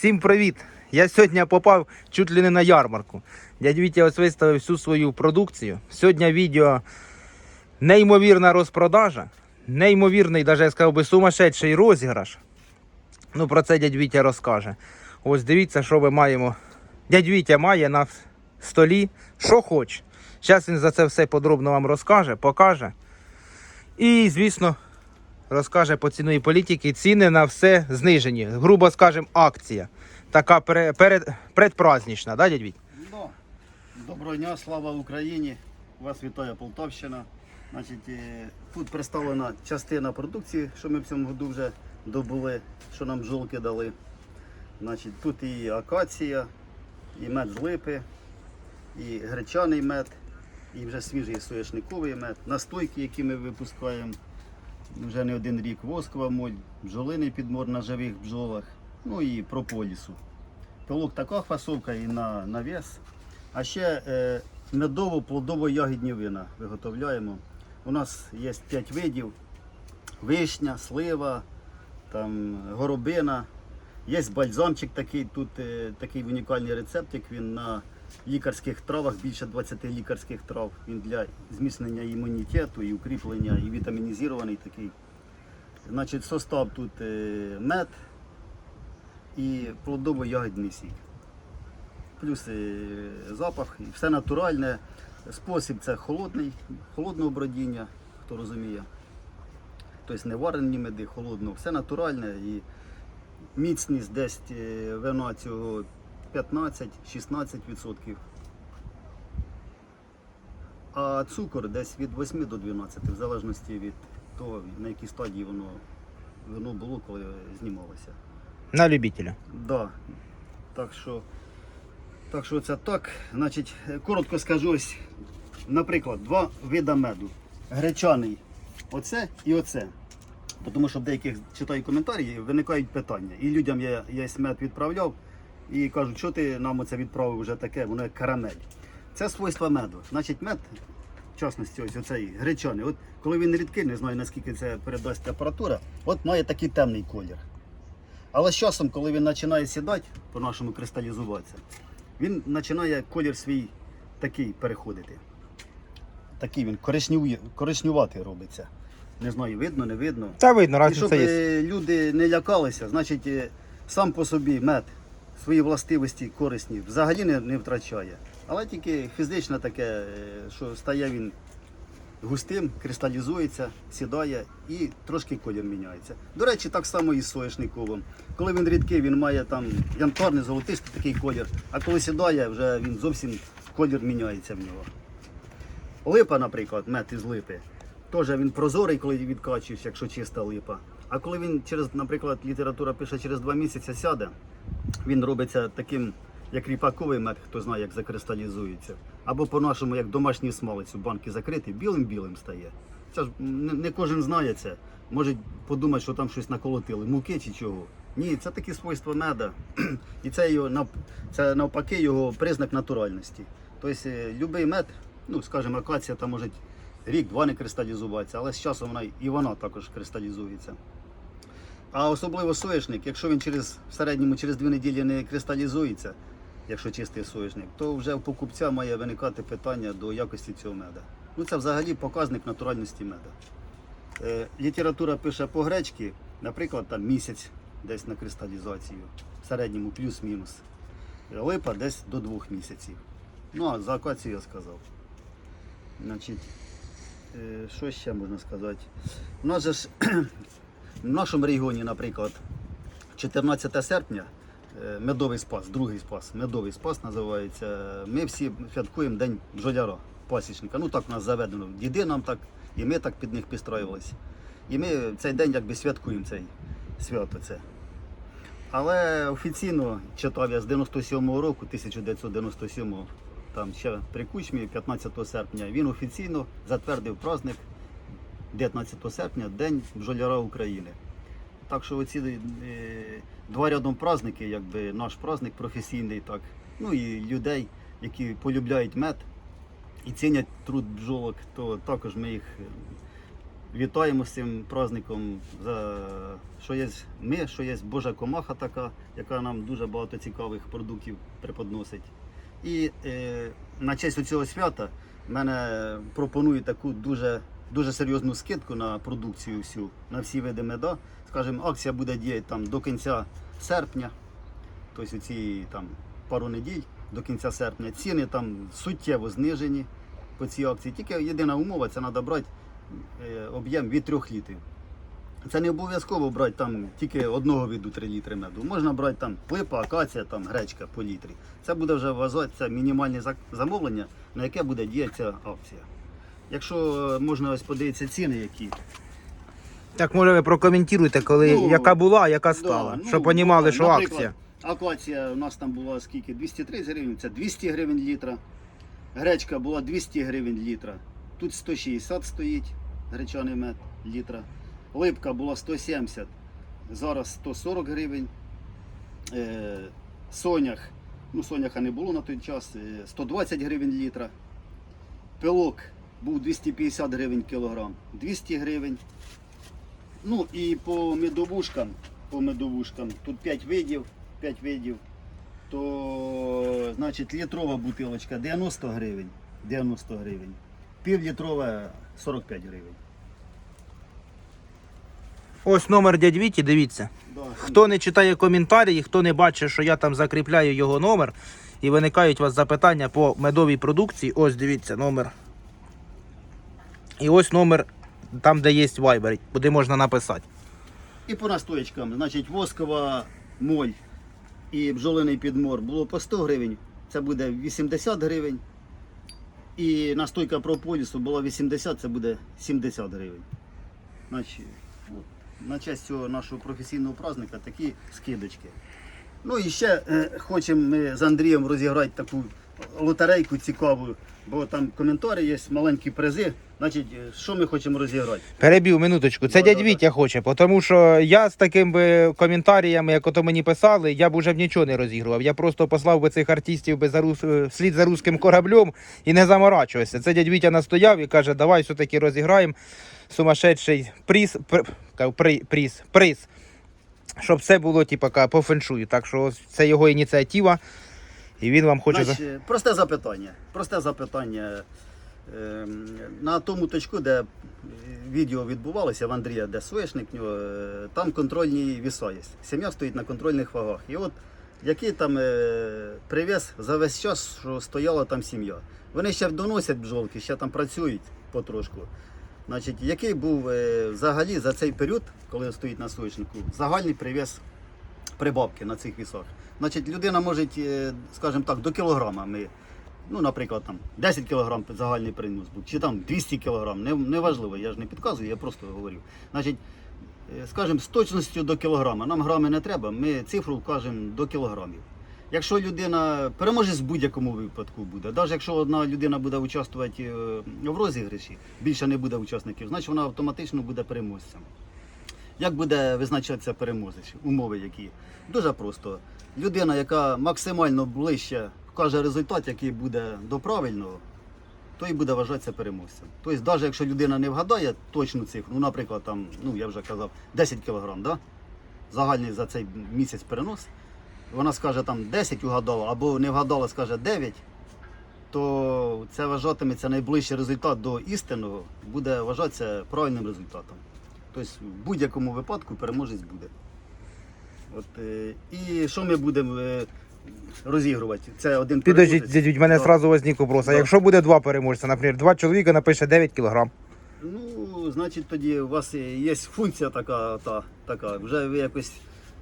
Всім привіт! Я сьогодні попав чуть ли не на ярмарку. Дядь Вітя ось виставив всю свою продукцію. Сьогодні відео неймовірна розпродажа, неймовірний, навіть я сказав би, сумасшедший розіграш. Ну, про це дядь Вітя розкаже. Ось дивіться, що ми маємо. Дядь Вітя має на столі, що хоче. Зараз він за це все подробно вам розкаже, покаже. І, звісно, розкаже по ціновій політики. Ціни на все знижені. Грубо скажемо, акція. Така пере, перед, предпразднична, да, дядь Віть? Да. Доброго дня, слава Україні! Вас вітає Полтавщина. Значить, е, тут представлена частина продукції, що ми в цьому году вже добули, що нам бджолки дали. Значить, тут і акація, і мед з липи, і гречаний мед, і вже свіжий соняшниковий мед, настойки, які ми випускаємо вже не один рік, воскова моль, бджолиний підмор на живих бджолах, ну і прополісу. Пилок така фасовка і на, на вес. А ще е, медово-плодово-ягідні вина виготовляємо. У нас є 5 видів: вишня, слива, там, горобина. Є бальзамчик такий, тут е, такий унікальний рецептик. Він на лікарських травах, більше 20 лікарських трав. Він для зміцнення імунітету і укріплення, і вітамінізований такий. Значить, состав тут е, мед і плодово-ягідний сік плюс запах, і все натуральне. Спосіб це холодний, холодного бродіння, хто розуміє. Тобто не варені меди, холодного, все натуральне і міцність десь е, вина цього 15-16%. А цукор десь від 8 до 12, в залежності від того, на якій стадії воно, воно було, коли знімалося. На любителя. Да. Так що, так що це так. Значить, коротко скажу ось, наприклад, два вида меду. Гречаний оце і оце. Тому що в деяких читаю коментарі, виникають питання. І людям я, я мед відправляв і кажуть, що ти нам оце відправив вже таке, воно як карамель. Це свойства меду. Значить, мед, в частності, ось оцей гречаний, от коли він рідкий, не знаю наскільки це передасть температура, от має такий темний колір. Але з часом, коли він починає сідати, по-нашому кристалізуватися, він починає колір свій такий переходити. Такий він коричневий, коричневатий робиться. Не знаю, видно, не видно. Та видно, І щоб є. е, люди не лякалися, значить е, сам по собі мед свої властивості корисні взагалі не, не втрачає. Але тільки фізично таке, е, що стає він густим, кристалізується, сідає і трошки колір міняється. До речі, так само і з соняшниковим. Коли він рідкий, він має там янтарний, золотистий такий колір, а коли сідає, вже він зовсім колір міняється в нього. Липа, наприклад, мед із липи. Теж він прозорий, коли відкачуєш, якщо чиста липа. А коли він через, наприклад, література пише через два місяці сяде, він робиться таким, як ріпаковий мед, хто знає, як закристалізується. Або по-нашому, як домашній смалець у банки закритий, білим-білим стає. Це ж не, кожен знає це. Може подумати, що там щось наколотили, муки чи чого. Ні, це такі свойства меда. І це, його, це навпаки його признак натуральності. Тобто е, любий мед, ну скажімо, акація там може рік-два не кристалізуватися, але з часом вона і вона також кристалізується. А особливо соняшник, якщо він через в середньому через дві неділі не кристалізується, якщо чистий соняшник, то вже у покупця має виникати питання до якості цього меда. Ну це взагалі показник натуральності меда. Е, література пише по гречці, наприклад, там місяць десь на кристалізацію, в середньому плюс-мінус. Липа десь до двох місяців. Ну а за акацію я сказав. Значить, е, що ще можна сказати? У нас же ж в нашому регіоні, наприклад, 14 серпня е, медовий спас, другий спас, медовий спас називається. Ми всі святкуємо День бджоляра, пасічника. Ну так у нас заведено. Діди нам так, і ми так під них підстроювалися. І ми цей день якби святкуємо цей свято. це. Але офіційно читав я з 97-го року, 1997-го, там ще при кучмі, 15 серпня, він офіційно затвердив праздник 19 серпня, День бджоляра України. Так що оці е, два рядом праздники, якби наш праздник професійний, так, ну і людей, які полюбляють мед і цінять труд бджолок, то також ми їх е, вітаємо з цим праздником, за, що є ми, що є Божа комаха така, яка нам дуже багато цікавих продуктів преподносить. І е, на честь цього свята мене пропонують таку дуже, дуже серйозну скидку на продукцію всю, на всі види меда. Скажімо, акція буде діяти там до кінця серпня, тобто ці там пару неділь до кінця серпня. Ціни там суттєво знижені по цій акції. Тільки єдина умова це треба брати е, об'єм від 3 літрів. Це не обов'язково брати там тільки одного виду 3 літри меду. Можна брати там липа, акація, там гречка по літрі. Це буде вже вважатися мінімальне замовлення, на яке буде діяти ця акція. Якщо е, можна ось подивитися ціни, які Так може ви прокоментуєте, коли Ну, яка була, яка стала, Да, щоб понімали, ну, що акція. Акація у нас там була скільки? 230 гривень, це 200 гривень літра. Гречка була 200 гривень літра. Тут 160 стоїть гречаний мед літра. Липка була 170, зараз 140 гривень. Е, сонях, ну соняха не було на той час, е, 120 гривень літра. Пилок був 250 гривень кілограм, 200 гривень. Ну і по медовушкам, по медовушкам, тут 5 видів, 5 видів, то значить літрова бутилочка 90 гривень, 90 гривень, півлітрова 45 гривень. Ось номер дядь Віті, дивіться. Да, Хто не читає коментарі, хто не бачить, що я там закріпляю його номер, і виникають у вас запитання по медовій продукції, ось дивіться номер. І ось номер там, де є Viber, куди можна написати. І по настоячкам, значить, воскова моль і бджолиний підмор було по 100 гривень, це буде 80 гривень. І настойка прополісу була 80, це буде 70 гривень. Значить, на честь цього нашого професійного праздника такі скидочки. Ну і ще е, хочемо ми з Андрієм розіграти таку лотерейку цікаву, бо там коментарі є, маленькі призи. Значить, е, що ми хочемо розіграти? Перебів минуточку. Це Да, дядь Вітя хоче, тому що я з такими би коментарями, як ото мені писали, я б уже б нічого не розігрував. Я просто послав би цих артистів би за рус... е, вслід за руським кораблем і не заморачувався. Це дядь Вітя настояв і каже, давай все-таки розіграємо сумасшедший приз, при... приз, приз. Щоб все було типу, по феншую. Так що це його ініціатива. І він вам хоче. Значить, просте запитання. Просте запитання. Ем, На тому точку, де відео відбувалося в Андрія, де соєшник, е, там контрольні віса. Сім'я стоїть на контрольних вагах. І от який там е, привіз за весь час, що стояла там сім'я. Вони ще доносять бджолки, ще там працюють потрошку. Значить, який був е, взагалі за цей період, коли стоїть на соєшнику, загальний привіз прибавки на цих вісах. Значить, людина може, е, скажімо так, до кілограма ми, ну, наприклад, там 10 кілограм загальний принос був, чи там 200 кілограм, не, не я ж не підказую, я просто говорю. Значить, е, скажімо, з точністю до кілограма, нам грами не треба, ми цифру вкажемо до кілограмів. Якщо людина переможе в будь-якому випадку буде, навіть якщо одна людина буде участвувати е, в розіграші, більше не буде учасників, значить вона автоматично буде переможцем. Як буде визначатися переможець? Умови які? Дуже просто. Людина, яка максимально ближче вкаже результат, який буде до правильного, то той буде вважатися переможцем. Тобто, навіть якщо людина не вгадає точну цифру, ну, наприклад, там, ну я вже казав, 10 кг, да? загальний за цей місяць перенос, вона скаже там 10 угадала, або не вгадала, скаже 9, то це вважатиметься найближчий результат до істинного, буде вважатися правильним результатом. Тобто в будь-якому випадку переможець буде. От, е, і що ми будемо е, розігрувати? Це один Підождіть, переможець. дядь в мене Да. сразу возник вопрос. А Да. якщо буде два переможця, наприклад, два чоловіка напише 9 кілограм. Ну, значить, тоді у вас є функція така, та, така. Вже ви якось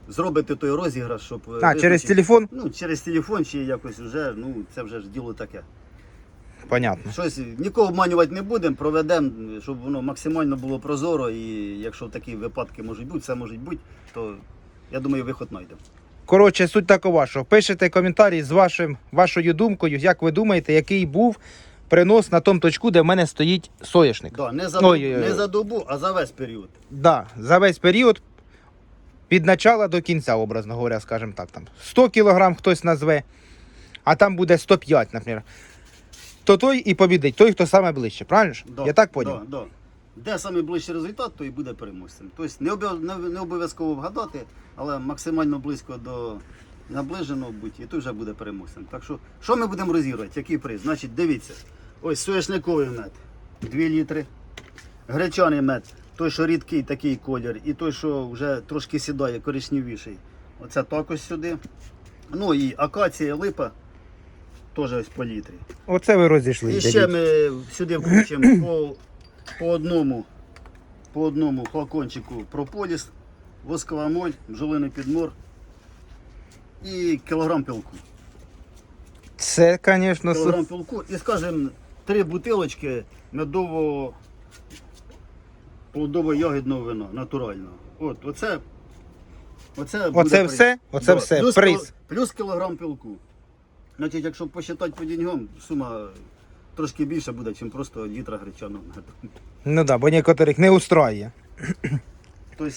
зробите той розіграш, щоб. е, А, через визначити- телефон? Ну, через телефон чи якось вже, ну, це вже ж діло таке. Понятно. Щось нікого обманювати не будемо, проведемо, щоб воно максимально було прозоро. І якщо такі випадки можуть бути, все може бути, то я думаю, виход знайдемо. Коротше, суть такова, що пишете коментарі з вашим, вашою думкою, як ви думаєте, який був принос на тому точку, де в мене стоїть соняшник. Да, не, за, Ой, не за добу, а за весь період. Да, за весь період від начала до кінця, образно говоря, скажімо так, там 100 кілограм хтось назве, а там буде 105, наприклад. То той і побідить, той, хто саме ближче, правильно ж? Да, Я так поняв? Да, да. де найближчий результат, то і буде переможцем. Тобто не обов'язково вгадати, але максимально близько до наближеного будь, і той вже буде переможцем. Так що, що ми будемо розігрувати? Який приз? Значить, дивіться. Ось соняшниковий мед 2 літри. Гречаний мед, той, що рідкий такий колір, і той, що вже трошки сідає, коричневіший. Оце також сюди. Ну і акація, липа, теж ось по літрі. Оце ви розійшли. І ще ми сюди включимо по, по одному по одному флакончику прополіс, воскова моль, бджолиний підмор і кілограм пілку. Це, звісно, Кілограм пілку і, скажімо, три бутилочки медово плодово-ягідного вина, натурального. От, оце, оце, буде Оце приз. все? Оце все, Плюс, приз. кіло- плюс кілограм пілку. Значить, якщо посчитати по деньгам, сума трошки більша буде, ніж просто літра гречаного меду. Ну да, бо некоторих не устраює. Тобто,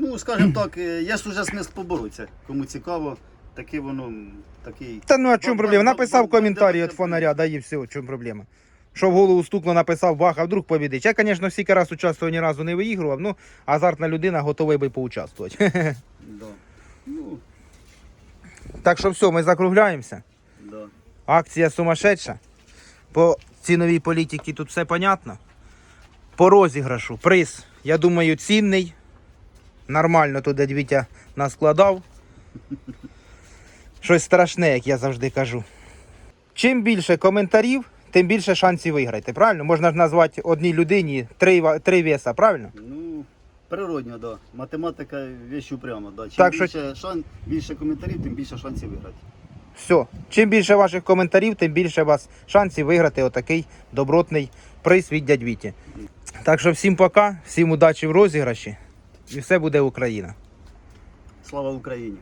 ну, скажімо так, е, є ж уже смисл поборотися. Кому цікаво, таке воно такий. Та ну а чому проблема? Написав коментарі від фонаря, да і все, в чому проблема. Що в голову стукло, написав бах, а вдруг побідить. Я, звісно, всі раз участвував, ні разу не виігрував, ну азартна людина готовий би поучаствувати. Да. Ну, так що все, ми закругляємося. да. Акція сумасшедша. По ціновій політиці тут все понятно. По розіграшу приз, я думаю, цінний. Нормально тут дядь Вітя наскладав. Щось страшне, як я завжди кажу. Чим більше коментарів, тим більше шансів виграти. Правильно? Можна ж назвати одній людині три, три веса, правильно? Ну, природньо, да. Математика вещь упряма, да. Чим Так що- більше, шан, більше коментарів, тим більше шансів виграти. Все. Чим більше ваших коментарів, тим більше у вас шансів виграти отакий добротний приз від дядь Віті. Так що всім пока, всім удачі в розіграші. І все буде Україна. Слава Україні!